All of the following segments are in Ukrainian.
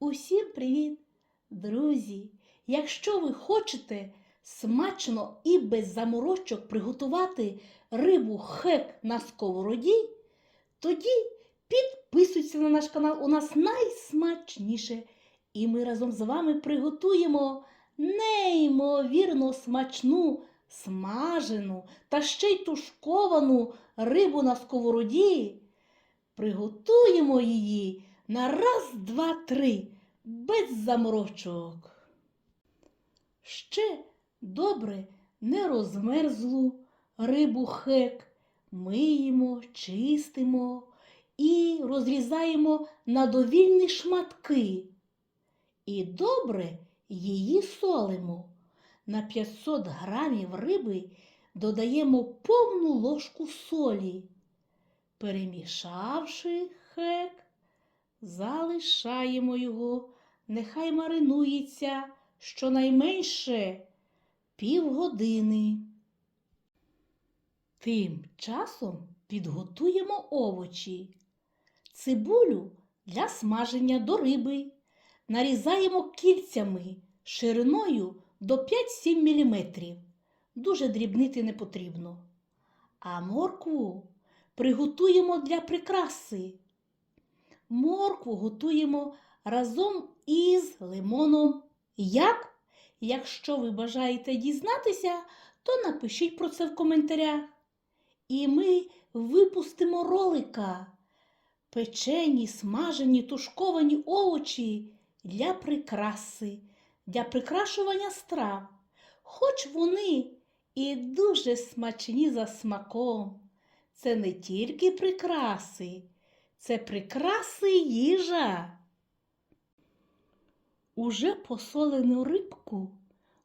Усім привіт! Друзі! Якщо ви хочете смачно і без заморочок приготувати рибу хек на сковороді, тоді підписуйтесь на наш канал. У нас найсмачніше. І ми разом з вами приготуємо неймовірно смачну, смажену та ще й тушковану рибу на сковороді. Приготуємо її на раз, два, три, без заморочок. Ще добре не розмерзлу рибу хек миємо, чистимо і розрізаємо на довільні шматки. І добре її солимо. На 500 грамів риби додаємо повну ложку солі. Перемішавши хек, залишаємо його, нехай маринується щонайменше півгодини. Тим часом підготуємо овочі, цибулю для смаження до риби. Нарізаємо кільцями шириною до 5-7 мм. Дуже дрібнити не потрібно. А моркву приготуємо для прикраси. Моркву готуємо разом із лимоном. Як? Якщо ви бажаєте дізнатися, то напишіть про це в коментарях. І ми випустимо ролика. Печені, смажені, тушковані овочі для прикраси, для прикрашування страв. Хоч вони і дуже смачні за смаком. Це не тільки прикраси, це прикраси їжа. Уже посолену рибку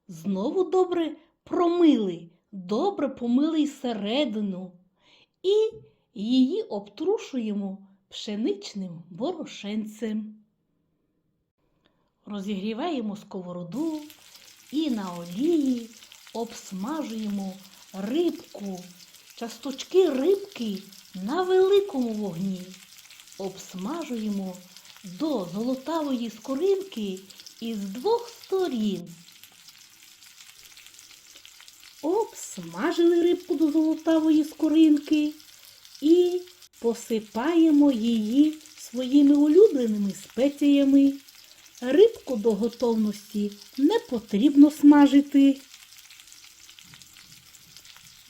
знову добре промили, добре помили й середину і її обтрушуємо пшеничним борошенцем. Розігріваємо сковороду і на олії обсмажуємо рибку, часточки рибки на великому вогні. Обсмажуємо до золотавої скоринки із двох сторін. Обсмажили рибку до золотавої скоринки і посипаємо її своїми улюбленими спеціями. Рибку до готовності не потрібно смажити.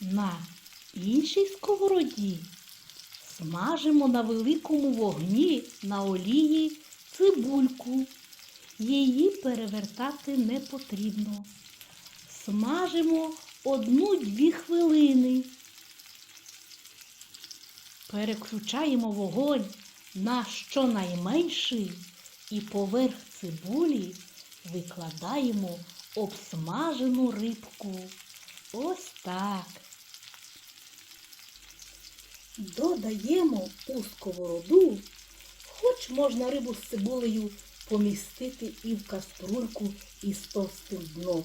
На іншій сковороді смажимо на великому вогні на олії цибульку. Її перевертати не потрібно. Смажимо одну-дві хвилини. Переключаємо вогонь на щонайменший і поверх цибулі викладаємо обсмажену рибку. Ось так. Додаємо у сковороду, хоч можна рибу з цибулею помістити і в каструльку із товстим дном.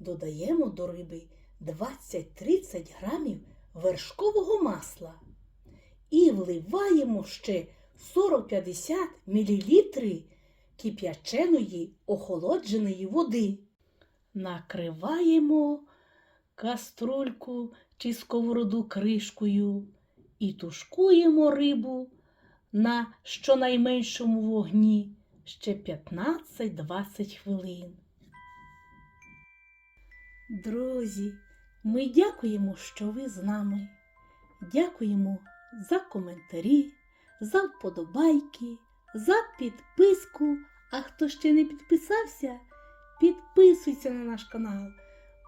Додаємо до риби 20-30 грамів вершкового масла і вливаємо ще 40-50 мл кип'яченої охолодженої води. Накриваємо каструльку чи сковороду кришкою і тушкуємо рибу на щонайменшому вогні ще 15-20 хвилин. Друзі, ми дякуємо, що ви з нами. Дякуємо за коментарі, за вподобайки, за підписку. А хто ще не підписався, підписуйся на наш канал.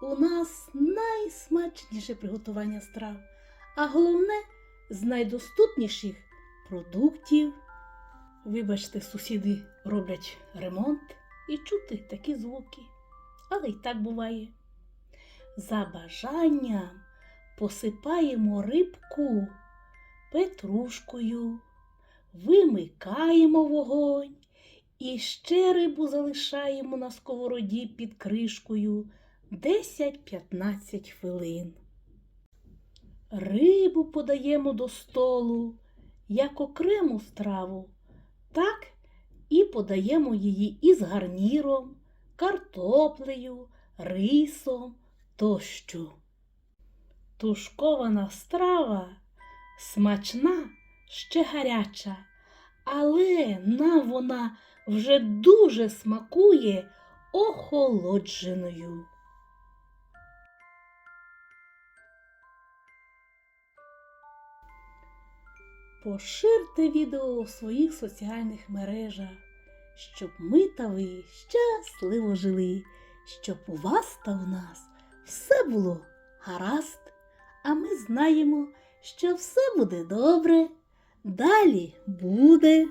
У нас найсмачніше приготування страв, а головне з найдоступніших продуктів. Вибачте, сусіди роблять ремонт і чути такі звуки. Але й так буває. За бажанням посипаємо рибку петрушкою, вимикаємо вогонь і ще рибу залишаємо на сковороді під кришкою 10-15 хвилин. Рибу подаємо до столу як окрему страву, так і подаємо її із гарніром, картоплею, рисом тощо. Тушкована страва смачна, ще гаряча, але нам вона вже дуже смакує охолодженою. Поширте відео у своїх соціальних мережах, щоб ми та ви щасливо жили, щоб у вас та у нас все було гаразд, а ми знаємо, що все буде добре, далі буде.